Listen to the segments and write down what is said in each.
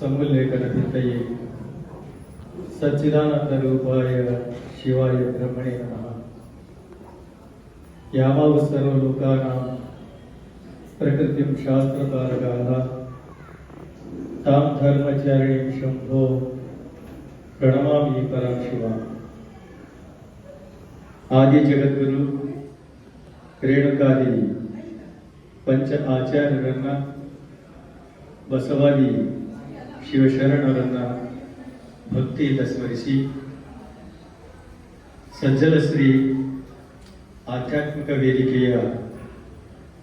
समुल्लेखनचिन्तये सच्चिदानन्दरूपाय शिवाय ब्रह्मणे नमः। यामाव सर्वलोकानां प्रकृतिं शंभो प्रणमा धर्मचारिणीं शिव आदि जगद्गु रेणुकादेवी पंच आचार्य बसवादी ಶಿವಶರಣರನ್ನ ಭಕ್ತಿಯಿಂದ ಸ್ಮರಿಸಿ ಸಜ್ಜಲ ಶ್ರೀ ಆಧ್ಯಾತ್ಮಿಕ ವೇದಿಕೆಯ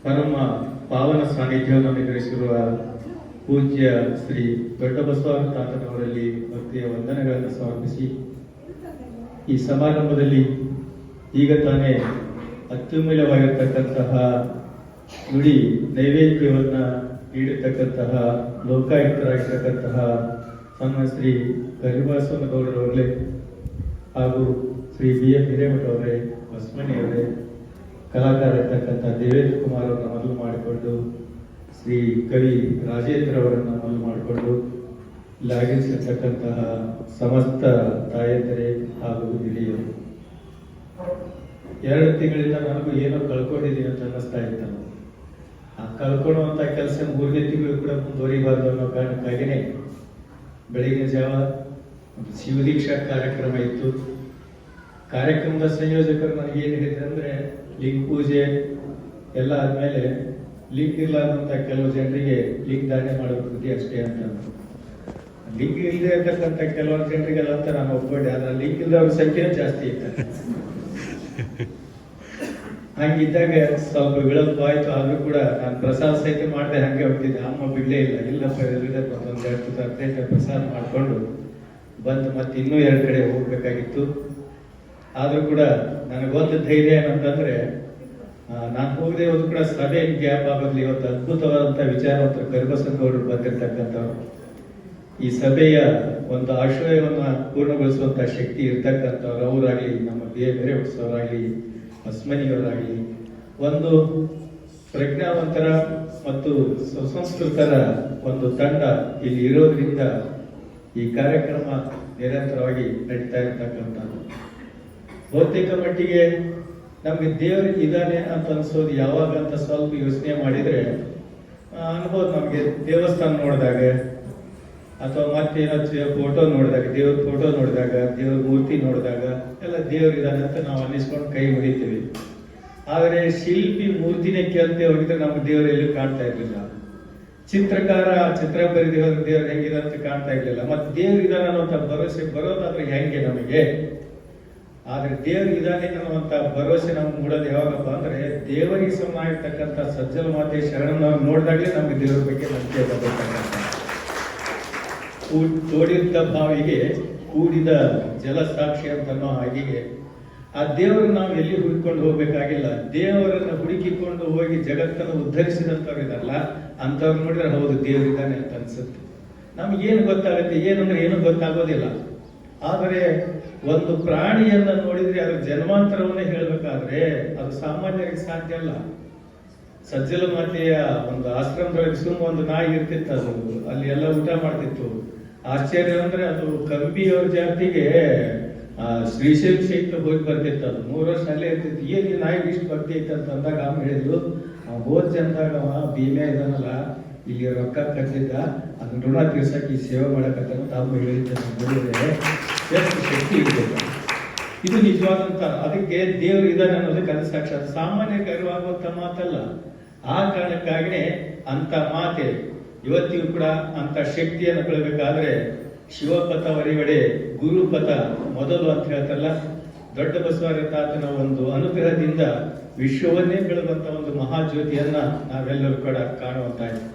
ಪರಮ ಪಾವನ ಸಾನ್ನಿಧ್ಯವನ್ನು ಅನುಗ್ರಹಿಸಿರುವ ಪೂಜ್ಯ ಶ್ರೀ ದೊಡ್ಡ ಬಸವ ತಾತನವರಲ್ಲಿ ಭಕ್ತಿಯ ವಂದನೆಗಳನ್ನು ಸಮರ್ಪಿಸಿ ಈ ಸಮಾರಂಭದಲ್ಲಿ ಈಗ ತಾನೇ ಅತ್ಯುಮೂಲ್ಯವಾಗಿರ್ತಕ್ಕಂತಹ ನುಡಿ ನೈವೇದ್ಯವನ್ನ ನೀಡಿರ್ತಕ್ಕಂತಹ ಲೋಕಾಯುಕ್ತರಾಗಿರ್ತಕ್ಕಂತಹ ನಮ್ಮ ಶ್ರೀ ಗೌಡರವರೇ ಹಾಗೂ ಶ್ರೀ ಬಿ ಎಂ ಹಿರೇಮಠ ಅವರೇ ಬಸವಣ್ಣಿ ಅವರೇ, ಕಲಾಕಾರ ಇರ್ತಕ್ಕಂಥ ದೇವೇಂದ್ರ ಕುಮಾರ್ ಅವರನ್ನ ಮೊದಲು ಮಾಡಿಕೊಂಡು, ಶ್ರೀ ಕವಿ ರಾಜೇಂದ್ರ ಅವರನ್ನು ಮೊದಲು ಮಾಡಿಕೊಂಡು ಲಾಗಿಸಿರ್ತಕ್ಕಂತಹ ಸಮಸ್ತ ತಾಯಂದರೇ ಹಾಗೂ ಹಿರಿಯರು. ಎರಡು ತಿಂಗಳಿಂದ ನನಗೂ ಏನೋ ಕಳ್ಕೊಂಡಿದ್ದೀನಿ ಅಂತ ಅನ್ನಿಸ್ತಾ ಇತ್ತು. ಆ ಕಳ್ಕೊಳ್ಳುವಂತ ಕೆಲಸ ಮೂರನೇ ತಿಂಗಳು ಕೂಡ ಮುಂದುವರಿಬಾರ್ದು ಅನ್ನೋ ಕಾರಣಕ್ಕಾಗಿನೇ ಬೆಳಗಿನ ಜಾವ ಒಂದು ಶಿವದೀಕ್ಷಾ ಕಾರ್ಯಕ್ರಮ ಇತ್ತು ಕಾರ್ಯಕ್ರಮದ ಸಂಯೋಜಕರು ನನಗೆ ಏನು ಹೇಳಿದ್ರು ಅಂದ್ರೆ, ಲಿಂಗ ಪೂಜೆ ಎಲ್ಲ ಆದಮೇಲೆ ಲಿಂಕ್ ಇರ್ಲಾರ್ದಂತ ಕೆಲವು ಜನರಿಗೆ ಲಿಂಕ್ ದಾನ ಮಾಡೋ ಕೃತಿ ಅಷ್ಟೇ ಅಂತ. ಲಿಂಕ್ ಇಲ್ಲದೆ ಇರ್ತಕ್ಕಂಥ ಕೆಲವೊಂದು ಜನರಿಗೆಲ್ಲ ಅಂತ ನಾನು ಒಪ್ಕೊಂಡೆ ಆದರೆ ಲಿಂಕ್ ಇಲ್ಲದ ಸಂಖ್ಯೆ ಜಾಸ್ತಿ ಇತ್ತು ಹಂಗಿದ್ದಾಗ ಸ್ವಲ್ಪ ವಿಳಂಬ ಆಯ್ತು. ಆದ್ರೂ ಕೂಡ ನಾನು ಪ್ರಸಾದ ಸಹಿತ ಮಾಡಿದೆ, ಹಂಗೆ ಹೋಗ್ತಿದ್ದೆ. ಅಮ್ಮ ಬಿಡಲೇ ಇಲ್ಲ. ಇಲ್ಲಪ್ಪ ಎಲ್ಲಿದೆ ಒಂದು ಎರಡು ಹದಿನೈದು ಪ್ರಸಾದ ಮಾಡಿಕೊಂಡು ಬಂದು ಮತ್ತೆ ಇನ್ನೂ ಎರಡು ಕಡೆ ಹೋಗ್ಬೇಕಾಗಿತ್ತು. ಆದರೂ ಕೂಡ ನನಗೊಂದು ಧೈರ್ಯ ಏನಂತಂದ್ರೆ ನಾನು ಹೋಗದೆ ಒಂದು ಕೂಡ ಸಭೆ ಗ್ಯಾಪ್ ಆಗೋದ್ಲಿ ಇವತ್ತು ಅದ್ಭುತವಾದಂತ ವಿಚಾರವಂತರು ಅವರು ಬಂದಿರತಕ್ಕಂಥವ್ರು. ಈ ಸಭೆಯ ಒಂದು ಆಶ್ರಯವನ್ನು ಪೂರ್ಣಗೊಳಿಸುವಂಥ ಶಕ್ತಿ ಇರ್ತಕ್ಕಂಥವ್ರು. ಅವರಾಗಲಿ, ನಮ್ಮ ಬೇರೆ ಬೇರೆ ಅಸ್ಮನಿಯವರಾಗ್ಲಿ ಒಂದು ಪ್ರಜ್ಞಾವಂತರ ಮತ್ತು ಸುಸಂಸ್ಕೃತರ ಒಂದು ತಂಡ ಇಲ್ಲಿ ಇರೋದ್ರಿಂದ ಈ ಕಾರ್ಯಕ್ರಮ ನಿರಂತರವಾಗಿ ನಡೀತಾ ಇರ್ತಕ್ಕಂಥದ್ದು. ಬಹುತೇಕ ಮಟ್ಟಿಗೆ ನಮಗೆ ದೇವರು ಇದ್ದಾನೆ ಅಂತ ಅನ್ಸೋದು ಯಾವಾಗ ಅಂತ ಸ್ವಲ್ಪ ಯೋಚನೆ ಮಾಡಿದ್ರೆ ಅನುಭವ ನಮ್ಗೆ ದೇವಸ್ಥಾನ ನೋಡಿದಾಗ ಅಥವಾ ಮತ್ತೇನೋ ಫೋಟೋ ನೋಡಿದಾಗ, ದೇವ್ರ ಫೋಟೋ ನೋಡಿದಾಗ, ದೇವ್ರ ಮೂರ್ತಿ ನೋಡಿದಾಗ ಎಲ್ಲ ದೇವರಿದ್ದಾನೆ ಅಂತ ನಾವು ಅನ್ನಿಸ್ಕೊಂಡು ಕೈ ಹೊಡಿತೀವಿ ಆದರೆ ಶಿಲ್ಪಿ ಮೂರ್ತಿನೇ ಕೇಳ್ತೆ ಹೋಗಿದ್ರೆ ನಮ್ಮ ದೇವರು ಎಲ್ಲೂ ಕಾಣ್ತಾ ಇರಲಿಲ್ಲ. ಚಿತ್ರಕಾರ ಚಿತ್ರ ಬರೆದಿ ಹೋದ್ರೆ ದೇವ್ರು ಹೆಂಗಿದೆ ಅಂತ ಕಾಣ್ತಾ ಇರಲಿಲ್ಲ. ಮತ್ತೆ ದೇವ್ರ ಇದ್ದಾನೆ ಅನ್ನುವಂಥ ಭರವಸೆ ಬರೋದಾದ್ರೆ ಹೆಂಗೆ ನಮಗೆ? ಆದರೆ ದೇವ್ರ ಇದಾನೆ ಅನ್ನುವಂಥ ಭರವಸೆ ನಮ್ಗೆ ಮೂಡೋದು ಯಾವಾಗಪ್ಪ ಅಂದ್ರೆ ದೇವರಿಗೆ ಸಮನಾಗಿರ್ತಕ್ಕಂಥ ಸಜ್ಜಲ ಮಾತೆ ಶರಣನ ನೋಡಿದಾಗಲೇ ನಮ್ಗೆ ದೇವ್ರ ಬಗ್ಗೆ ನಂಬಿಕೆ ಕೂ- ತೋಡಿದ್ದ ಬಾವಿಗೆ ಕೂಡಿದ ಜಲ ಸಾಕ್ಷಿ ಅಂತ ಅನ್ನೋ ಹಾಗೆಯೇ ಆ ದೇವರನ್ನು ನಾವು ಎಲ್ಲಿ ಹುಡುಕೊಂಡು ಹೋಗ್ಬೇಕಾಗಿಲ್ಲ. ದೇವರನ್ನ ಹುಡುಕಿಕೊಂಡು ಹೋಗಿ ಜಗತ್ತನ್ನು ಉದ್ಧರಿಸಿದಂಥವ್ರು ಇದಾರಲ್ಲ ಅಂಥವ್ರು ನೋಡಿದ್ರೆ ಹೌದು ದೇವರಿದ್ದಾನೆ ಅಂತ ಅನ್ಸುತ್ತೆ. ನಮಗೇನು ಗೊತ್ತಾಗುತ್ತೆ ಏನಂದ್ರೆ ಏನು ಗೊತ್ತಾಗೋದಿಲ್ಲ. ಆದರೆ ಒಂದು ಪ್ರಾಣಿಯನ್ನ ನೋಡಿದ್ರೆ ಅದರ ಜನ್ಮಾಂತರವನ್ನೇ ಹೇಳಬೇಕಾದ್ರೆ ಅದು ಸಾಮಾನ್ಯವಾಗಿ ಸಾಧ್ಯ ಅಲ್ಲ. ಸಜ್ಜಲ ಮಾತೆಯ ಒಂದು ಆಶ್ರಮದೊಳಗೆ ಸುಮ್ಮ ಒಂದು ನಾಯಿ ಇರ್ತಿತ್ತು ಅದು. ಅಲ್ಲಿ ಎಲ್ಲ ಊಟ ಮಾಡ್ತಿತ್ತು. ಆಶ್ಚರ್ಯ ಅಂದ್ರೆ ಅದು ಕಂಪಿಯವ್ರ ಜಾತಿಗೆ, ಆ ಶೈಕ್ ಹೋಗಿ ಬರ್ತಿತ್ತು ಅದು. ಮೂರು ವರ್ಷ ಅಲ್ಲೇ ಇರ್ತಿತ್ತು. ಏನ್ ನಾಯಿಗೆ ಇಷ್ಟು ಭಕ್ತಿ ಐತೆ ಅಂತ ಅಂದಾಗ ಅವ್ನು ಹೇಳಿದ್ರು ಅವ್ ಹೋದ್ ಜನದಾಗ ಅವ ಭೀಮೆ ಇದನ್ನಲ್ಲ ಇಲ್ಲಿ ರೊಕ್ಕ ಕಟ್ಟಿದ್ದ, ಅದನ್ನ ಋಣ ತೀರ್ಸಕ್ಕೆ ಈ ಸೇವೆ ಮಾಡಕತ್ತ ಅಮ್ಮ ಹೇಳಿದ್ದ ಎಷ್ಟು ಶಕ್ತಿ ಇದೆ. ಇದು ನಿಜವಾದಂತ ಅದಕ್ಕೆ ದೇವರು ಇದ್ದಾನೆ ಅನ್ನೋದಕ್ಕೆ ಅದು ಸಾಕ್ಷಾತ್. ಸಾಮಾನ್ಯ ಗರ್ವ ಆಗುವಂತ ಮಾತಲ್ಲ. ಆ ಕಾರಣಕ್ಕಾಗಿನೇ ಅಂತ ಮಾತೆ ಇವತ್ತಿಗೂ ಕೂಡ ಅಂತ ಶಕ್ತಿಯನ್ನು ಕೊಡಬೇಕಾದ್ರೆ ಶಿವಪಥ ಹೊರಗಡೆ ಗುರುಪಥ ಮೊದಲು ಅಂತ ಹೇಳ್ತಲ್ಲ ದೊಡ್ಡ ಬಸವರ ತಾತನ ಒಂದು ಅನುಗ್ರಹದಿಂದ ವಿಶ್ವವನ್ನೇ ಬೆಳಗುವಂತ ಒಂದು ಮಹಾಜ್ಯೋತಿಯನ್ನ ನಾವೆಲ್ಲರೂ ಕೂಡ ಕಾಣುವಂತಾಯ್ತು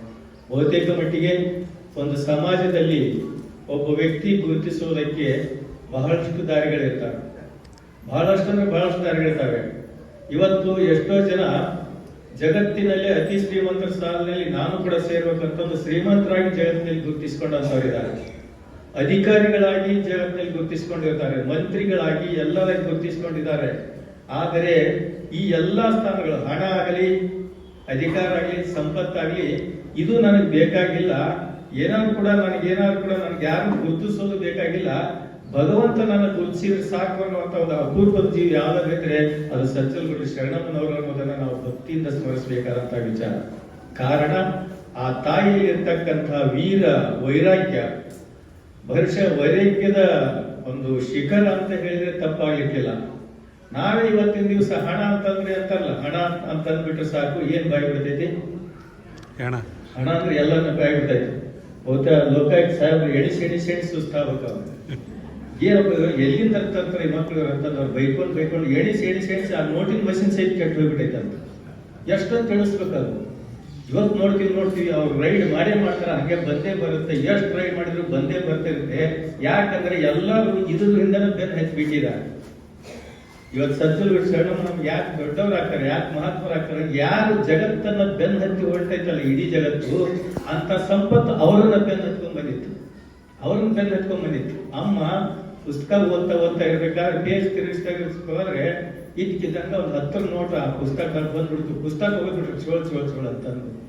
ಬಹುತೇಕ ಮಟ್ಟಿಗೆ ಒಂದು ಸಮಾಜದಲ್ಲಿ ಒಬ್ಬ ವ್ಯಕ್ತಿ ಗುರುತಿಸುವುದಕ್ಕೆ ಬಹಳಷ್ಟು ದಾರಿಗಳಿರ್ತವೆ. ಬಹಳಷ್ಟು ಅಂದ್ರೆ ಬಹಳಷ್ಟು ದಾರಿಗಳಿರ್ತವೆ. ಇವತ್ತು ಎಷ್ಟೋ ಜನ ಜಗತ್ತಿನಲ್ಲಿ ಅತಿ ಶ್ರೀಮಂತರ ಸ್ಥಾನದಲ್ಲಿ ನಾನು ಕೂಡ ಸೇರ್ಬೇಕಂತ ಒಂದು ಶ್ರೀಮಂತರಾಗಿ ಜಗತ್ತಿನಲ್ಲಿ ಗುರುತಿಸಿಕೊಂಡಂತವರಿದ್ದಾರೆ ಅಧಿಕಾರಿಗಳಾಗಿ ಜಗತ್ತಿನಲ್ಲಿ ಗುರುತಿಸಿಕೊಂಡಿರ್ತಾರೆ, ಮಂತ್ರಿಗಳಾಗಿ ಎಲ್ಲರಲ್ಲಿ ಗುರುತಿಸಿಕೊಂಡಿದ್ದಾರೆ. ಆದರೆ ಈ ಎಲ್ಲ ಸ್ಥಾನಗಳು ಹಣ ಆಗಲಿ, ಅಧಿಕಾರ ಆಗಲಿ ಸಂಪತ್ತಾಗಲಿ ಇದು ನನಗೆ ಬೇಕಾಗಿಲ್ಲ. ಏನಾದ್ರು ಕೂಡ ನನಗೆ, ಏನಾದ್ರು ಕೂಡ ನನಗೆ ಯಾರು ಗುರುತಿಸೋದು ಬೇಕಾಗಿಲ್ಲ. ಭಗವಂತ ನನ್ನ ಗುರುತಿಸಿದ್ರೆ ಸಾಕು ಅನ್ನುವಂತ ಒಂದು ಅಪೂರ್ವದ ಜೀವಿ ಯಾವ್ದಾದ್ರು ಅದು ಅದು ಸಜ್ಜಲ್ಗುಡಿ ಶರಣಮ್ಮನವರು ಅನ್ನೋದನ್ನ ನಾವು ಭಕ್ತಿಯಿಂದ ಸ್ಮರಿಸಬೇಕಾದಂತ ವಿಚಾರ. ಕಾರಣ ಆ ತಾಯಿಯಲ್ಲಿ ಇರ್ತಕ್ಕಂತಹ ವೀರ ವೈರಾಗ್ಯ ಭರ್ಷ ವೈರಾಗ್ಯದ ಒಂದು ಶಿಖರ ಅಂತ ಹೇಳಿದ್ರೆ ತಪ್ಪಾಗ್ಲಿಕ್ಕಿಲ್ಲ. ನಾವೇ ಇವತ್ತಿನ ದಿವಸ ಹಣ ಅಂತಂದ್ರೆ ಅಂತಲ್ಲ ಹಣ ಅಂತಂದ್ಬಿಟ್ರೆ ಸಾಕು ಏನ್ ಬಾಯಿ ಬಿಡ್ತೈತಿ? ಹಣ ಅಂದ್ರೆ ಎಲ್ಲಾನು ಬಾಯಿ ಬಿಡ್ತೈತಿ. ಬಹುತೇಕ ಲೋಕಾಯುಕ್ತ ಸಾಹೇಬ್ರು ಎಣಿಸಿ ಎಣಿಸಿ ಎಣಿಸಿ ಸುಸ್ತಾಗ್ಬೇಕು ಏನಪ್ಪ ಎಲ್ಲಿಂದ ತರ್ತಾರೆ ಈ ಮಕ್ಕಳು ಅಂತಂದ್ರೆ ಅವ್ರು ಬೈಕೊಂಡು ಬೈಕೊಂಡು ಎಣಿಸಿ ಎಣಿಸಿ ಎಣಿಸಿ ಆ ನೋಟಿನ ಮಷಿನ್ ಸಹಿತ ಕೆಟ್ಟು ಹೋಗ್ಬಿಟ್ಟೈತೆ ಅಂತ. ಎಷ್ಟೊಂದು ತಿಳಿಸ್ಬೇಕಾದ್ರು ಇವತ್ತು ನೋಡ್ತೀವಿ ನೋಡ್ತೀವಿ, ಅವ್ರು ರೈಡ್ ಮಾಡೇ ಮಾಡ್ತಾರೆ, ಹಾಗೆ ಬಂದೇ ಬರುತ್ತೆ. ಎಷ್ಟು ರೈಡ್ ಮಾಡಿದ್ರು ಬಂದೇ ಬರ್ತಿರುತ್ತೆ. ಯಾಕಂದ್ರೆ ಎಲ್ಲರೂ ಇದರಿಂದ ಬೆನ್ನು ಹಚ್ಚಿ ಬಿಟ್ಟಿದ್ದಾರೆ. ಇವತ್ತು ಸಜ್ಜಲು ನಮ್ಗೆ ಯಾಕೆ ದೊಡ್ಡವರಾಗ್ತಾರೆ, ಯಾಕೆ ಮಹಾತ್ಮರಾಗ್ತಾರೆ ಯಾರು ಜಗತ್ತನ್ನ ಬೆನ್ನು ಹತ್ತಿ ಹೊರಟೈತಲ್ಲ ಇಡೀ ಜಗತ್ತು, ಅಂತ ಸಂಪತ್ತು ಅವರನ್ನ ಬೆನ್ನು ಹತ್ಕೊಂಡ್ ಬಂದಿತ್ತು. ಅವ್ರನ್ನ ಬೆನ್ನು ಹತ್ಕೊಂಡ್ ಬಂದಿತ್ತು. ಅಮ್ಮ ಪುಸ್ತಕ ಓದ್ತಾ ಓದ್ತಾ ಇರ್ಬೇಕಾದ್ರೆ ಪೇಜ್ ತಿರುಗಿಸ್ತಾ ಇದ್ಕಿದ್ದಂಗೆ ಒಂದು ಹತ್ತರ ನೋಟ ಆ ಪುಸ್ತಕ ಬಂದ್ಬಿಡ್ತು. ಪುಸ್ತಕ ಹೋಗ್ಬಿಟ್ರು ಚೋಳ್ ಚೋಳ್ ಚೋಳ್ ಅಂತಂದು.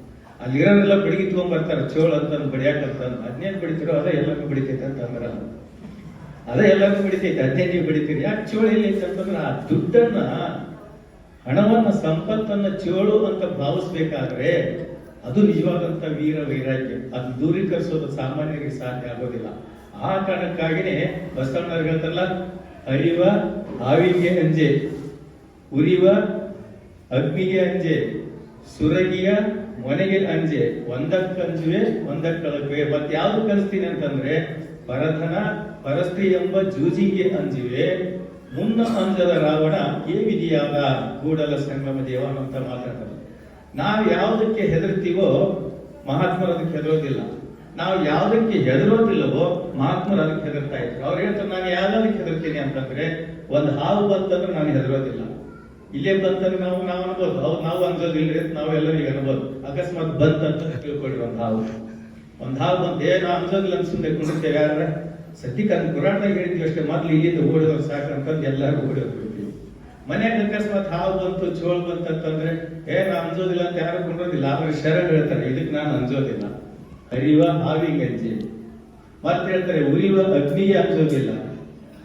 ಅಲ್ಲಿರೋರೆಲ್ಲ ಬಡಿಗೆ ತಗೊಂಡ್ಬರ್ತಾರೆ ಚೋಳ್ ಅಂತಂದು ಬಡಿಯಾಕಂತಂದು ಅದನ್ನೇನು ಬಡಿತಿರೋ ಅದೇ ಎಲ್ಲರಿಗೂ ಬಡಿತೈತೆ ಅಂತ ಅಂದ್ರ. ಅದೇ ಎಲ್ಲರಿಗೂ ಬಡಿತೈತೆ. ಅದೇ ನೀವು ಬಡಿತೀರಿ. ಯಾಕೆ ಚೋಳು ಐತೆ ಅಂತಂದ್ರೆ ಆ ದುಡ್ಡನ್ನ, ಹಣವನ್ನ, ಸಂಪತ್ತನ್ನ ಚೋಳು ಅಂತ ಭಾವಿಸ್ಬೇಕಾದ್ರೆ ಅದು ನಿಜವಾದಂತ ವೀರ ವೈರಾಗ್ಯ. ಅದು ದೂರೀಕರಿಸೋದು ಸಾಮಾನ್ಯರಿಗೆ ಸಾಧ್ಯ ಆಗೋದಿಲ್ಲ. ಆ ಕಾರಣಕ್ಕಾಗಿನೇ ಬಸವಣ್ಣವ್ರು ಹೇಳ್ತಾರಲ್ಲ, ಅರಿವ ಆವಿಗೆ ಅಂಜೆ, ಉರಿವ ಅಗ್ನಿಗೆ ಅಂಜೆ, ಸುರಗಿಯ ಮನೆಗೆ ಅಂಜೆ, ಒಂದಕ್ಕಂಜುವೆ ಒಂದಕ್ಕಳಕುವೆ. ಮತ್ತೆ ಯಾವ್ದು ಕಲಿಸ್ತೀನಿ ಅಂತಂದ್ರೆ ಪರಧನ ಪರಸ್ತ್ರೀ ಎಂಬ ಜೂಜಿಗೆ ಅಂಜುವೆ, ಮುನ್ನ ಅಂಜದ ರಾವಣ ಏ ವಿಧಿಯಾದ ಕೂಡಲ ಸಂಗಮ ದೇವ ಅಂತ ಮಾತಾಡ್ತಾರೆ. ನಾವು ಯಾವುದಕ್ಕೆ ಹೆದರ್ತೀವೋ ಮಹಾತ್ಮರು ಅದಕ್ಕೆ ಹೆದರೋದಿಲ್ಲ. ನಾವು ಯಾವುದಕ್ಕೆ ಹೆದರೋದಿಲ್ಲವೋ ಮಹಾತ್ಮರು ಅದಕ್ಕೆ ಹೆದರ್ತಾ ಇದ್ರು. ಅವ್ರು ಹೇಳ್ತಾರೆ, ನಾನು ಯಾವ್ದಕ್ಕೆ ಹೆದರ್ತೀನಿ? ಅಂತಂದ್ರೆ ಒಂದು ಹಾವು ಬಂತಂದ್ರೆ ನಾನು ಹೆದರೋದಿಲ್ಲ. ಇಲ್ಲೇ ಬಂತಂದ್ರೆ ನಾವು ನಾವು ಅನ್ಬೋದು. ಹೌದು ನಾವು ಅನ್ಸೋದಿಲ್ಲ ನಾವೆಲ್ಲರಿಗೆ ಅನ್ಬೋದು. ಅಕಸ್ಮಾತ್ ಬಂತಂತ ತಿಳ್ಕೊಳ್ಳಿ ಒಂದು ಹಾವು. ಒಂದು ಹಾವು ಬಂತ ಏ ನಾ ಅನ್ಸೋದಿಲ್ಲ ಅನ್ಸುತ್ತೆ ಕುಣಿಸ್ತೇವೆ ಯಾರ ಸದ್ಯಕ್ಕೆ ಅದನ್ನ ಪುರಾಣದಾಗ ಹೇಳ್ತೀವಿ ಅಷ್ಟೇ. ಮೊದ್ಲು ಇಲ್ಲಿಂದ ಓಡಿದವ್ರು ಸಾಕಂತಂದು ಎಲ್ಲರೂ ಓಡಿದ್ರು ಮನೆಯಾಗ ಅಕಸ್ಮಾತ್ ಹಾವು ಬಂತು ಚೋಳ್ ಬಂತಂತಂದ್ರೆ, ಏ ನಾ ಅನ್ಸೋದಿಲ್ಲ ಅಂತ ಯಾರು ಕೊಂಡೋದಿಲ್ಲ ಆದ್ರೆ ಶರಣ ಹೇಳ್ತಾರೆ, ಇದಕ್ಕೆ ನಾನು ಅನ್ಸೋದಿಲ್ಲ ಹರಿವ ಹಾವಿಗೆ ಅಂಜಿ ಮತ್ತೆ ಹೇಳ್ತಾರೆ, ಉರಿಯುವ ಅಗ್ನಿಗೆ ಅನ್ಸೋದಿಲ್ಲ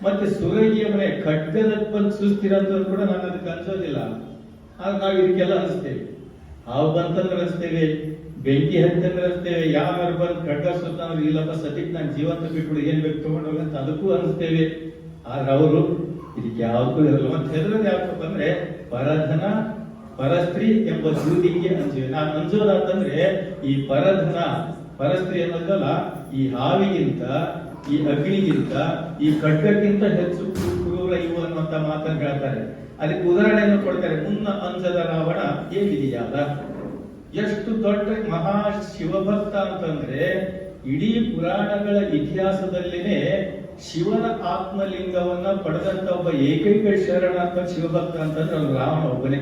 ಮತ್ತೆ ಸುರಗಿಯ ಮನೆ ಖಡ್ಗದ ಬಂದು ಸುಸ್ತಿರಂತ ಕೂಡ ನಾನು ಅದಕ್ಕೆ ಅನ್ಸೋದಿಲ್ಲ ಆಗ ನಾವು ಇದಕ್ಕೆಲ್ಲ ಅನಿಸ್ತೇವೆ ಹಾವು ಬಂತಂದ್ರೆ ಅನಿಸ್ತೇವೆ ಬೆಂಕಿ ಹತ್ತಂದ್ರೆ ಅನಿಸ್ತೇವೆ ಯಾರು ಬಂದು ಖಡ್ಗ ಸುತ್ತ ಅಂದ್ರೆ ಇಲ್ಲಪ್ಪ, ಸದ್ಯಕ್ಕೆ ನಾನು ಜೀವಂತ ಬಿಟ್ಬಿಡು, ಏನ್ ಬೇಕು ತಗೊಂಡೋಗ ಅಂತ ಅದಕ್ಕೂ ಅನಿಸ್ತೇವೆ ಆದ್ರೆ ಅವರು ಇದಕ್ಕೆ ಯಾವಕ್ಕೂ ಇರಲ್ಲ. ಮತ್ತೆ ಹೆದರೋದು ಯಾಕಪ್ಪ ಅಂದ್ರೆ, ಪರಧನ ಪರಸ್ತ್ರೀ ಎಂಬ ಜೂದಿಗೆ ಅಂಜುವೆ ನಾನು ಅಂತಂದ್ರೆ, ಈ ಪರಧನ ಪರಸ್ತ್ರೀ ಅನ್ನೋದಲ್ಲ ಈ ಹಾವಿಗಿಂತ, ಈ ಅಗ್ನಿಗಿಂತ, ಈ ಖಡ್ಗಕ್ಕಿಂತ ಹೆಚ್ಚು ಕ್ರೂರ ಇವು ಅನ್ನುವಂತ ಮಾತನ್ನು ಹೇಳ್ತಾರೆ. ಅದಕ್ಕೆ ಉದಾಹರಣೆಯನ್ನು ಕೊಡ್ತಾರೆ, ಮುನ್ನ ಅಂಜದ ರಾವಣ ಹೇಗಿದೆಯಾದ ಎಷ್ಟು ದೊಡ್ಡ ಮಹಾ ಶಿವಭಕ್ತ ಅಂತಂದ್ರೆ, ಇಡೀ ಪುರಾಣಗಳ ಇತಿಹಾಸದಲ್ಲಿನೇ ಶಿವನ ಆತ್ಮಲಿಂಗವನ್ನ ಪಡೆದಂತ ಒಬ್ಬ ಏಕೈಕ ಶರಣ ಶಿವಭಕ್ತ ಅಂತಂದ್ರೆ ಅವನು ರಾವಣ ಒಬ್ಬನೇ.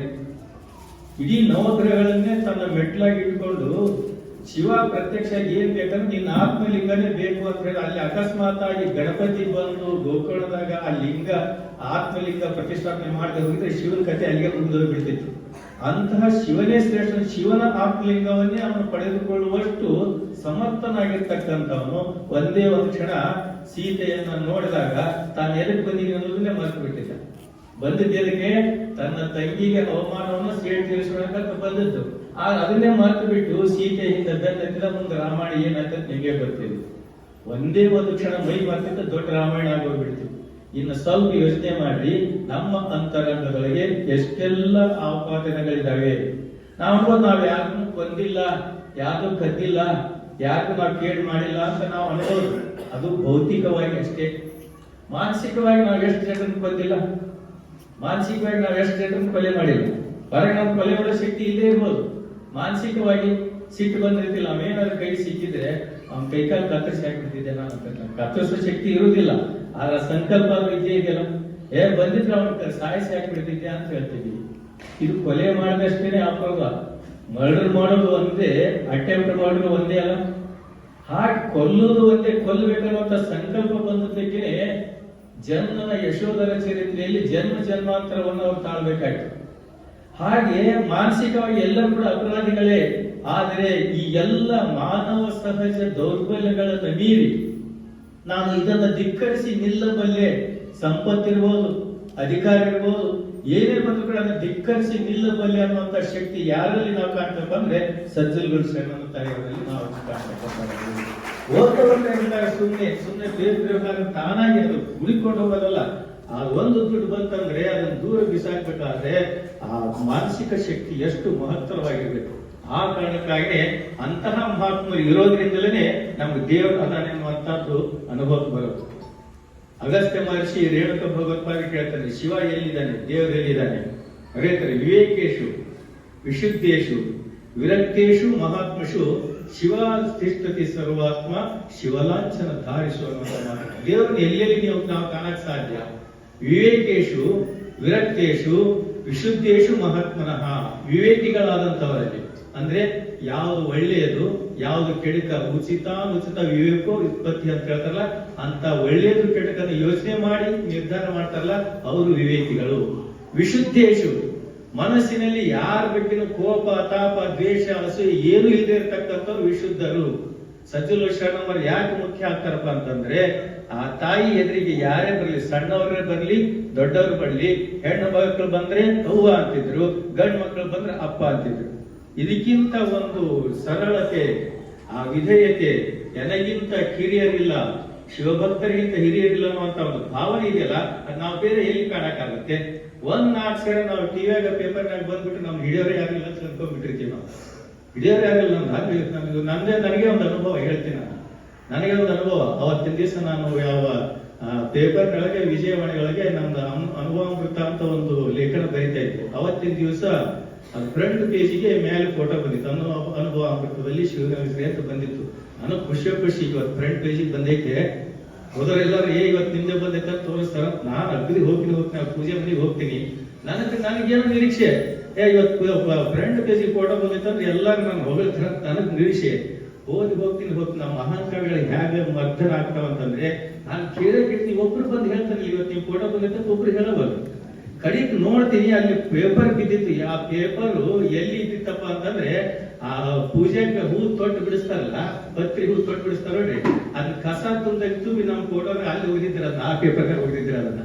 ಇಡೀ ನವಗ್ರಹಗಳನ್ನೇ ತನ್ನ ಮೆಟ್ಲಾಗಿ ಇಟ್ಕೊಂಡು ಶಿವ ಪ್ರತ್ಯಕ್ಷ ಏನ್ ಬೇಕಂದ್ರೆ ನಿನ್ನ ಆತ್ಮಲಿಂಗನೇ ಬೇಕು ಅಂತ ಹೇಳಿ ಅಲ್ಲಿ ಅಕಸ್ಮಾತ್ ಆಗಿ ಗಣಪತಿ ಬಂದು ಗೋಕರ್ಣದಾಗ ಆ ಲಿಂಗ ಆತ್ಮಲಿಂಗ ಪ್ರತಿಷ್ಠಾಪನೆ ಮಾಡದೆ ಹೋಗಿದ್ರೆ ಶಿವನ ಕಥೆ ಅಲ್ಲಿಗೆ ಮುಂದೆ ಬಿಡ್ತಿತ್ತು. ಅಂತಹ ಶಿವನೇ ಶ್ರೇಷ್ಠ, ಶಿವನ ಆತ್ಮಲಿಂಗವನ್ನೇ ಅವನು ಪಡೆದುಕೊಳ್ಳುವಷ್ಟು ಸಮರ್ಥನಾಗಿರ್ತಕ್ಕಂಥವನು ಒಂದೇ ಒಂದು ಕ್ಷಣ ಸೀತೆಯನ್ನ ನೋಡಿದಾಗ ತಾನು ಎದಕ್ಕೆ ಬಂದಿದೆ ಅನ್ನೋದನ್ನೇ ಮರೆತು ಬಿಟ್ಟಿದ್ದ. ಬಂದಿದ್ದಕ್ಕೆ ತನ್ನ ತಂಗಿಗೆ ಅವಮಾನವನ್ನು ಸೇಡ್ ತೀರಿಸೋಣಕ್ಕಂತ ಬಂದದ್ದು. ಆಗ ಅದನ್ನೇ ಮರೆತು ಬಿಟ್ಟು ಸೀತೆ ಹಿಂದೆ ಬೆನ್ನತ್ತಿದ ಮುಂದೆ ರಾಮಾಯಣ ಏನಾಯ್ತು ನಿಮಗೆ ಗೊತ್ತಿಲ್ಲ ಒಂದೇ ಒಂದು ಕ್ಷಣ ಮೈ ಮರ್ತಿದ್ದ ದೊಡ್ಡ ರಾಮಾಯಣ ಆಗೋಗ್ಬಿಡ್ತು. ಇನ್ನು ಸ್ವಲ್ಪ ಯೋಚನೆ ಮಾಡಿ ನಮ್ಮ ಅಂತರಂಗಗಳಿಗೆ ಎಷ್ಟೆಲ್ಲ ಆಪಾದನೆಗಳಿದ್ದಾವೆ. ನಾವು ನಾವು ಯಾರನ್ನು ಕೊಂದಿಲ್ಲ ಯಾರು ಕದ್ದಿಲ್ಲ, ಯಾರಿಗೂ ನಾವು ಕೇಳಿ ಮಾಡಿಲ್ಲ ಅಂತ ನಾವು ಅನ್ಬೋದು. ಅದು ಭೌತಿಕವಾಗಿ ಅಷ್ಟೇ. ಮಾನಸಿಕವಾಗಿ ನಾವು ಎಷ್ಟು ಜನರನ್ನು ಕೊಂದಿಲ್ಲ? ಮಾನಸಿಕವಾಗಿ ನಾವು ಎಷ್ಟು ಜನರನ್ನು ಕೊಲೆ ಮಾಡಿಲ್ಲ? ಹೊರಗೆ ನಾವು ಕೊಲೆ ಮಾಡೋ ಶಕ್ತಿ ಇಲ್ಲೇ ಇರ್ಬೋದು. ಮಾನಸಿಕವಾಗಿ ಸಿಟ್ಟು ಬಂದಿರ್ತಿಲ್ಲ ಅವೇನಾದ್ರು ಕೈ ಸಿಕ್ಕಿದ್ರೆ ಅವ್ನ ಕೈಕಾಲು ಕತ್ತರಿಸಿ ಹಾಕ್ಬಿಡ್ತಿದ್ದೆ ನಾನು ಅಂತ ಕತ್ತರಿಸೋ ಶಕ್ತಿ ಇರುವುದಿಲ್ಲ. ಆದ್ರೆ ಸಂಕಲ್ಪ ಇದ್ದೇ ಇದೆಯಲ್ಲ? ಏ, ಬಂದಿದ್ರೆ ಅವನ ಸಾಯಿಸಿ ಹಾಕ್ಬಿಡ್ತಿದ್ದೆ ಅಂತ ಹೇಳ್ತೀವಿ ಇದು ಕೊಲೆ ಮಾಡಿದಷ್ಟೇನೆ ಅಪರಾಧ ಮರ್ಡರ್ ಮಾಡೋದು ಒಂದೇ ಅಟೆಂಪ್ಟ್ ಮಾಡೋದು ಒಂದೇ ಅಲ್ಲ. ಹಾಗೆ ಕೊಲ್ಲೋದು ಒಂದೇ ಕೊಲ್ಲಬೇಕನ್ನುವಂತ ಸಂಕಲ್ಪ ಬಂದದ್ದಕ್ಕೆ ಜನ್ಮನ ಯಶೋಧರ ಚರಿತ್ರೆಯಲ್ಲಿ ಜನ್ಮ ಜನ್ಮಾಂತರವನ್ನು ಅವ್ರು ತಾಳ್ಬೇಕಾಯ್ತು. ಹಾಗೆ ಮಾನಸಿಕವಾಗಿ ಎಲ್ಲರೂ ಕೂಡ ಅಪರಾಧಿಗಳೇ, ಆದರೆ ಈ ಎಲ್ಲ ಮಾನವ ಸಹಜ ದೌರ್ಬಲ್ಯಗಳನ್ನು ಮೀರಿ ನಾನು ಇದನ್ನು ಧಿಕ್ಕರಿಸಿ ನಿಲ್ಲಬಲ್ಲೆ ಸಂಪತ್ತಿರ್ಬೋದು ಅಧಿಕಾರ ಇರ್ಬೋದು, ಏನೇ ಬಂದ್ರು ಕೂಡ ಅದನ್ನು ಧಿಕ್ಕರಿಸಿ ನಿಲ್ಲಬಲ್ಲೆ ಅನ್ನುವಂಥ ಶಕ್ತಿ ಯಾರಲ್ಲಿ ನಾವು ಕಾಣ್ತೇವೆ ಅಂದ್ರೆ ಸಜ್ಜಲ್ಗಳು ಶರಣನ ತಾಯಿಯವರಲ್ಲಿ ನಾವು ಕಾಣ್ತೇವೆ ಓದವನ್ನ ಸುಮ್ಮನೆ ಸುಮ್ಮನೆ ಬೇರೆ ಬೇರೆ ತಾನಾಗಿ ಅದು ಉಳಿಕೊಂಡು ಹೋಗೋದಲ್ಲ. ಆ ಒಂದು ದುಡ್ಡು ಬಂತಂದ್ರೆ ಅದನ್ನ ದೂರ ಬಿಸಾಕ್ಬೇಕಾದ್ರೆ ಆ ಮಾನಸಿಕ ಶಕ್ತಿ ಎಷ್ಟು ಮಹತ್ತರವಾಗಿರ್ಬೇಕು. ಆ ಕಾರಣಕ್ಕಾಗಿ ಅಂತಹ ಮಹಾತ್ಮರು ಇರೋದ್ರಿಂದಲೇ ನಮ್ಗೆ ದೇವರ ಅದಾನೆ ಅನ್ನುವಂಥದ್ದು ಅನುಭವಕ್ಕೆ ಬರುತ್ತೆ. ಅಗಸ್ತ್ಯ ಮಹರ್ಷಿ ರೇಣುಕ ಭಗವತ್ಪಾದ ಕೇಳ್ತಾನೆ, ಶಿವ ಎಲ್ಲಿದ್ದಾನೆ? ದೇವರು ಎಲ್ಲಿದ್ದಾನೆ? ಹೇಳ್ತಾರೆ, ವಿವೇಕೇಶು, ವಿಶುದ್ಧೇಶು, ವಿರಕ್ತೇಶು, ಮಹಾತ್ಮಶು ಶಿವ ತಿಷ್ಠತಿ ಸರ್ವಾತ್ಮ, ಶಿವಲಾಂಛನ ಧಾರಿಸುವ ದೇವರನ್ನು ಎಲ್ಲೆಲ್ಲಿ ನೀವು ನಾವು ಕಾಣಕ್ ಸಾಧ್ಯ? ವಿವೇಕೇಶು, ವಿರಕ್ತೇಶು, ವಿಶುದ್ಧೇಶು ಮಹಾತ್ಮನಃ. ವಿವೇಕಿಗಳಾದಂಥವರಲ್ಲಿ. ಅಂದ್ರೆ ಯಾವುದು ಒಳ್ಳೆಯದು, ಯಾವುದು ಕೆಡಕ ಉಚಿತ ಉಚಿತ ವಿವೇಕೋ ಉತ್ಪತ್ತಿ ಅಂತ ಹೇಳ್ತಾರಲ್ಲ ಅಂತ ಒಳ್ಳೆಯದು ಕೆಡುಕನ್ನು ಯೋಚನೆ ಮಾಡಿ, ನಿರ್ಧಾರ ಮಾಡ್ತಾರಲ್ಲ, ಅವರು ವಿವೇಕಿಗಳು. ವಿಶುದ್ಧೇಶು, ಮನಸ್ಸಿನಲ್ಲಿ ಯಾರ ಬಗ್ಗೆನೂ ಕೋಪ, ತಾಪ, ದ್ವೇಷ, ಅಸೂಯೆ ಏನು ಇಲ್ಲದೆ ಇರತಕ್ಕಂಥವ್ರು ವಿಶುದ್ಧರು. ಸಚಿವ ಶರಣವರು ಯಾಕೆ ಮುಖ್ಯ ಆಗ್ತಾರಪ್ಪ ಅಂತಂದ್ರೆ ಆ ತಾಯಿ ಎದುರಿಗೆ ಯಾರೇ ಬರಲಿ, ಸಣ್ಣವರೇ ಬರ್ಲಿ, ದೊಡ್ಡವರು ಬರ್ಲಿ, ಹೆಣ್ಣು ಮಕ್ಕಳು ಬಂದ್ರೆ ಅವ್ವ ಅಂತಿದ್ರು, ಗಂಡು ಮಕ್ಕಳು ಬಂದ್ರೆ ಅಪ್ಪ ಅಂತಿದ್ರು. ಇದಕ್ಕಿಂತ ಒಂದು ಸರಳತೆ, ಆ ವಿಧೇಯತೆ ನನಗಿಂತ ಕಿರಿಯರಿಲ್ಲ, ಶಿವಭಕ್ತರಿಗಿಂತ ಹಿರಿಯರಿಲ್ಲ ಅನ್ನುವಂತ ಒಂದು ಭಾವನೆ ಇದೆಯಲ್ಲ, ಅದ್ ನಾವು ಬೇರೆ ಎಲ್ಲಿ ಕಾಣಕ್ಕಾಗುತ್ತೆ? ಒಂದ್ ನಾಲ್ಕು ಸರಿ ನಾವು ಟಿವಿಯಾಗ ಪೇಪರ್ನಾಗ ಬಂದ್ಬಿಟ್ಟು ನಮ್ಗೆ ಹಿಡಿಯೋರೇ ಆಗಿಲ್ಲ ಅಂತ ಅನ್ಕೊಂಡ್ಬಿಟ್ಟಿರ್ತೀವಿ ನಾವು. ಹಿಡಿಯೋರು ಯಾರಿಲ್ಲ ನಮ್ಗೆ ನಮ್ಗೆ ನಂದೇ ನನಗೆ ಒಂದು ಅನುಭವ ಹೇಳ್ತೀನಿ ನಾನು. ನನಗೆ ಒಂದು ಅನುಭವ. ಅವತ್ತಿನ ದಿವಸ ನಾನು ಯಾವ ಪೇಪರ್ನೊಳಗೆ ವಿಜಯವಾಣಿಯೊಳಗೆ ನಮ್ದು ಅನುಭವ ಅಂತ ಒಂದು ಲೇಖನ ಬರಿತಾ ಇತ್ತು ಅವತ್ತಿನ ದಿವಸ ಫ್ರಂಟ್ ಪೇಜಿಗೆ ಮೇಲೆ ಫೋಟೋ ಬಂದಿತ್ತು. ಅನು ಅನುಭವ ಅಮೃತದಲ್ಲಿ ಶಿವಗಂಗೆ ಅಂತ ಬಂದಿತ್ತು. ನಾನು ಖುಷಿ ಖುಷಿ ಇವತ್ತು ಫ್ರಂಟ್ ಪೇಜಿಗೆ ಬಂದೈತೆ ಹೋದವರೆಲ್ಲರೂ ಏ, ಇವತ್ತು ನಿಮ್ದೆ ಬಂದೈತೆ ಅಂತ ತೋರಿಸ್ತಾರ ನಾನು ಅಗ್ರಿ ಹೋಗ್ತೀನಿ ಹೋಗ್ತೀನಿ ಪೂಜೆ ಮನೆಗೆ ಹೋಗ್ತೀನಿ. ನನಗೆ, ನನಗೇನು ನಿರೀಕ್ಷೆ. ಏ, ಇವತ್ತು ಫ್ರಂಟ್ ಪೇಜಿಗೆ ಫೋಟೋ ಬಂದೈತೆ ಅಂದ್ರೆ ಎಲ್ಲರೂ ನಾನು ಹೊಗಳ್ತಾರ ನನಗೆ ನಿರೀಕ್ಷೆ. ಓದಿ ಹೋಗ್ತೀನಿ ಹೊತ್ತು ನಮ್ಮ ಮಹಾನ್ ಹೇಗೆ ಮರ್ಧನ ಆಗ್ತಾವ ಅಂತಂದ್ರೆ ನಾನು ಕೇಳಕ್ಕೆ ಒಬ್ರು ಬಂದು ಹೇಳ್ತಾನೆ, ಇವತ್ತು ನೀವು ಫೋಟೋ ಬಂದಿದ್ದ ಒಬ್ರು ಹೇಳಬಾರ್ದು. ಕಡಿಕ್ ನೋಡ್ತೀನಿ, ಅಲ್ಲಿ ಪೇಪರ್ ಬಿದ್ದಿತ್ತು. ಆ ಪೇಪರ್ ಎಲ್ಲಿ ಇದ್ದಿತ್ತಪ್ಪ ಅಂತಂದ್ರೆ, ಆ ಪೂಜೆಗೆ ಹೂ ತೊಟ್ಟು ಬಿಡಿಸ್ತಾರಲ್ಲ ಪತ್ರಿ ಹೂ ತೊಟ್ಟು ಬಿಡಿಸ್ತಾರ ನೋಡ್ರಿ. ಅದ್ ಕಸ ತುಂಬಿತ್ತು ನಮ್ಮ ಫೋಟೋನ ಅಲ್ಲಿ ಅದನ್ನ ಆ ಪೇಪರ್ ಓದಿದ್ರ ಅದನ್ನ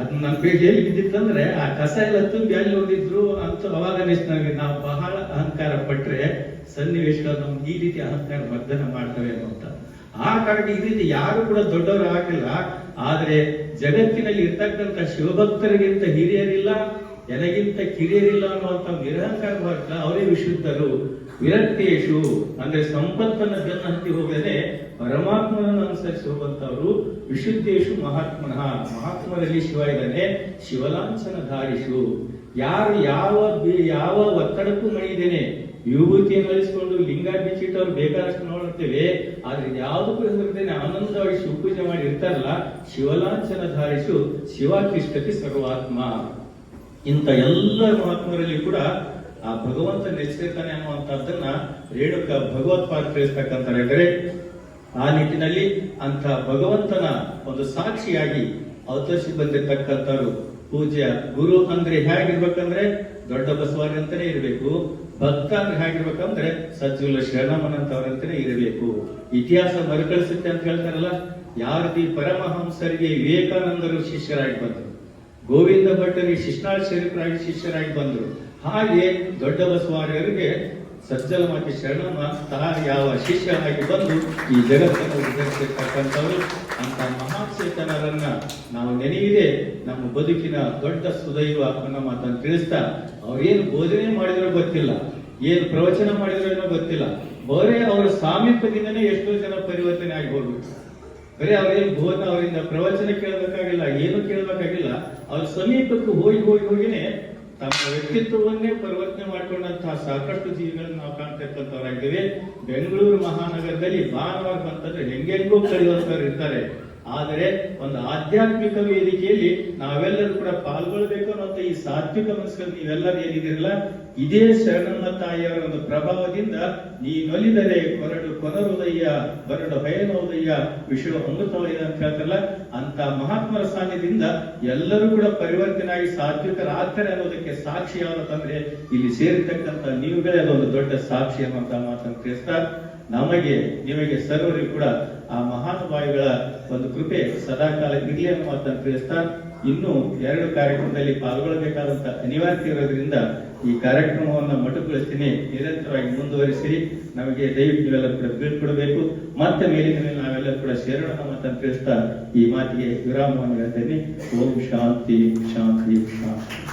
ಅದ್ ನನ್ನ ಪೇಜ್ ಎಲ್ಲಿ ಬಿದ್ದಿತ್ತಂದ್ರೆ, ಆ ಕಸ ಎಲ್ಲ ತುಂಬಿ ಅಲ್ಲಿ ಓದಿದ್ರು ಅಂತ ಅವಾಗ ನಾವು ಬಹಳ ಅಹಂಕಾರ ಪಟ್ರೆ ಸನ್ನಿವೇಶಗಳು ನಮ್ಗೆ ಈ ರೀತಿ ಅಹಂಕಾರ ಮರ್ದನ ಮಾಡ್ತವೆ ಅಂತ ಆ ಕಾರಣ ಈ ರೀತಿ ಯಾರು ಕೂಡ ದೊಡ್ಡವರು ಆಗಿಲ್ಲ. ಆದ್ರೆ ಜಗತ್ತಿನಲ್ಲಿ ಇರ್ತಕ್ಕಂಥ ಶಿವಭಕ್ತರಿಗಿಂತ ಹಿರಿಯರಿಲ್ಲ, ಎನಗಿಂತ ಕಿರಿಯರಿಲ್ಲ ಅನ್ನುವಂತ ನಿರಹಂಕಾರ ಬರ್ತಾ ಅವರೇ ವಿಶುದ್ಧರು. ವಿರಕ್ತೇಶು ಅಂದ್ರೆ ಸಂಪತ್ತನ್ನ ಬೆನ್ನ ಹತ್ತಿ ಹೋಗದೆ ಪರಮಾತ್ಮನನ್ನು ಅನುಸರಿಸಿ ವಿಶುದ್ಧೇಶು ಮಹಾತ್ಮನಃ. ಮಹಾತ್ಮರಲ್ಲಿ ಶಿವ ಇದ್ದಾನೆ ಶಿವಲಾಂಛನ ಧಾರಿಸು ಯಾರು ಯಾವ ಯಾವ ಒತ್ತಡಕ್ಕೂ ಮಣಿದೇನೆ ವಿಭೂತಿಯನ್ನು ಅಳಿಸಿಕೊಂಡು ಲಿಂಗ ಬಿಚ್ಚಿಟ್ಟವ್ರು ಬೇಕಾದಷ್ಟು ನೋಡುತ್ತೇವೆ. ಆದ್ರೆ ಯಾವುದಕ್ಕೂ ಹೆಸರಿದ್ದೇನೆ ಆನಂದವಾಗಿ ಶಿವಪೂಜೆ ಮಾಡಿ ಇರ್ತಾರಲ್ಲ ಶಿವಲಾಂಛನ ಧಾರಿಸು ಶಿವಾತಿಷ್ಠತಿ ಸರ್ವಾತ್ಮ. ಇಂಥ ಎಲ್ಲ ಮಹಾತ್ಮರಲ್ಲಿ ಕೂಡ ಆ ಭಗವಂತ ನೆಚ್ಚಿರ್ತಾನೆ ಅನ್ನುವಂಥದ್ದನ್ನ ರೇಣುಕ ಭಗವತ್ಪಾದ ಅಂದರೆ ಆ ನಿಟ್ಟಿನಲ್ಲಿ ಅಂತ ಭಗವಂತನ ಒಂದು ಸಾಕ್ಷಿಯಾಗಿ ಅವತರಿಸಿ ಬಂದಿರತಕ್ಕಂಥವ್ರು ಪೂಜ್ಯ ಗುರು ಅಂದ್ರೆ ಹೇಗಿರ್ಬೇಕಂದ್ರೆ ದೊಡ್ಡ ಬಸವಾರಿ ಅಂತಾನೆ ಇರಬೇಕು. ಭಕ್ತ ಅಂದ್ರೆ ಹೇಗಿರ್ಬೇಕಂದ್ರೆ ಸಜ್ಜುಲ ಶರಣಮ್ಮನಂತವ್ರಂತಾನೆ ಇರಬೇಕು. ಇತಿಹಾಸ ಮರುಕಳಿಸುತ್ತೆ ಅಂತ ಹೇಳ್ತಾರಲ್ಲ ಯಾವ ರೀತಿ ಪರಮಹಂಸರಿಗೆ ವಿವೇಕಾನಂದರು ಶಿಷ್ಯರಾಗಿ ಬಂದರು, ಗೋವಿಂದ ಭಟ್ಟರಿಗೆ ಶಿಷ್ಣಾಳ ಶರೀಫರಾಗಿ ಶಿಷ್ಯರಾಗಿ ಬಂದರು, ಹಾಗೆ ದೊಡ್ಡ ಬಸವಾರ್ಯರಿಗೆ ಮತ್ತು ಶರಣಮ್ಮ ತಾ ಯಾವ ಶಿಷ್ಯರಾಗಿ ಬಂದು ಈ ಜಗತ್ತನ್ನು ವಿಧರಿಸಿರ್ತಕ್ಕಂಥವ್ರು ಅಂತ ಮಹಾಚೇತನರನ್ನ ನಾವು ನೆನೆಯಿದೆ ನಮ್ಮ ಬದುಕಿನ ದೊಡ್ಡ ಸುದೈವ ಅನ್ನೋ ಮಾತನ್ನು ತಿಳಿಸ್ತಾ ಅವ್ರೇನು ಬೋಧನೆ ಮಾಡಿದ್ರೋ ಗೊತ್ತಿಲ್ಲ, ಏನು ಪ್ರವಚನ ಮಾಡಿದ್ರೋ ಏನೋ ಗೊತ್ತಿಲ್ಲ. ಬರೇ ಅವರ ಸಾಮೀಪ್ಯದಿಂದನೇ ಎಷ್ಟೋ ಜನ ಪರಿವರ್ತನೆ ಆಗಿ ಹೋಗ್ಬೇಕು ಬರೀ ಅವ್ರೇನು ಬೋಧನ ಅವರಿಂದ ಪ್ರವಚನ ಕೇಳಬೇಕಾಗಿಲ್ಲ, ಏನು ಕೇಳಬೇಕಾಗಿಲ್ಲ, ಅವ್ರ ಸಮೀಪಕ್ಕೆ ಹೋಗಿ ಹೋಗಿ ಹೋಗಿನೇ ತಮ್ಮ ವ್ಯಕ್ತಿತ್ವವನ್ನೇ ಪರಿವರ್ತನೆ ಮಾಡಿಕೊಂಡಂತಹ ಸಾಕಷ್ಟು ಜೀವಿಗಳನ್ನು ನಾವು ಕಾಣ್ತಾ ಬೆಂಗಳೂರು ಮಹಾನಗರದಲ್ಲಿ ಭಾನುವಾರ ಬಂತಂದ್ರೆ ಹೆಂಗೆಂಗೋ ಕಳೆಯುವಂತವ್ರು ಇರ್ತಾರೆ. ಆದರೆ ಒಂದು ಆಧ್ಯಾತ್ಮಿಕ ವೇದಿಕೆಯಲ್ಲಿ ನಾವೆಲ್ಲರೂ ಕೂಡ ಪಾಲ್ಗೊಳ್ಬೇಕು ಅನ್ನೋ ಈ ಸಾತ್ವಿಕ ಮನಸ್ಸಲ್ಲಿ ನೀವೆಲ್ಲರೂ ಏನಿದಿರಲ್ಲ ಇದೇ ಶರಣಮ್ಮ ತಾಯಿಯವರ ಒಂದು ಪ್ರಭಾವದಿಂದ ನೀ ನೀನೊಲಿದರೆ ಕೊರಡು ಕೊನರುದಯ್ಯ, ಬರಡು ಹಯನೋದಯ್ಯ, ವಿಶ್ವ ಅಮೃತವಯ್ಯ ಅಂತ ಹೇಳ್ತಾರಲ್ಲ ಅಂತ ಮಹಾತ್ಮರ ಸಾನ್ನಿಧ್ಯದಿಂದ ಎಲ್ಲರೂ ಕೂಡ ಪರಿವರ್ತನೆ ಆಗಿ ಸಾತ್ವಿಕರಾಗ್ತಾರೆ ಅನ್ನೋದಕ್ಕೆ ಸಾಕ್ಷಿ ಅಂತಂದ್ರೆ ಇಲ್ಲಿ ಸೇರಿರ್ತಕ್ಕಂಥ ನೀವುಗಳೇ ಅದೊಂದು ದೊಡ್ಡ ಸಾಕ್ಷಿ ಅನ್ನುವಂತ ಮಾತನ್ನು ತಿಳಿಸ್ತಾ, ನಮಗೆ, ನಿಮಗೆ ಸರ್ವರಿಗೂ ಕೂಡ ಆ ಮಹಾನುಭಾವಿಗಳ ಒಂದು ಕೃಪೆ ಸದಾಕಾಲ ಇರಲಿ ಅನ್ನೋ ಮಾತನ್ನು ತಿಳಿಸ್ತಾ, ಇನ್ನು ಎರಡು ಕಾರ್ಯಕ್ರಮದಲ್ಲಿ ಪಾಲ್ಗೊಳ್ಳಬೇಕಾದಂತ ಅನಿವಾರ್ಯತೆ ಇರೋದ್ರಿಂದ ಈ ಕಾರ್ಯಕ್ರಮವನ್ನು ಮಟುಗೊಳಿಸ್ತೀನಿ ನಿರಂತರವಾಗಿ ಮುಂದುವರಿಸಿರಿ ನಮಗೆ ದಯವಿಟ್ಟು ನೀವೆಲ್ಲ ಕೂಡ ಬೀಳ್ಕೊಡಬೇಕು ಮತ್ತೆ ಮೇಲಿನ ಮೇಲೆ ನಾವೆಲ್ಲ ಕೂಡ ಸೇರೋಣ ಮತ್ತ ಮಾತನ್ನು ತಿಳಿಸ್ತಾ ಈ ಮಾತಿಗೆ ವಿರಾಮವನ್ನು ಹೇಳ್ತೇನೆ. ಓಂ ಶಾಂತಿ ಶಾಂತಿ ಶಾಂತಿ.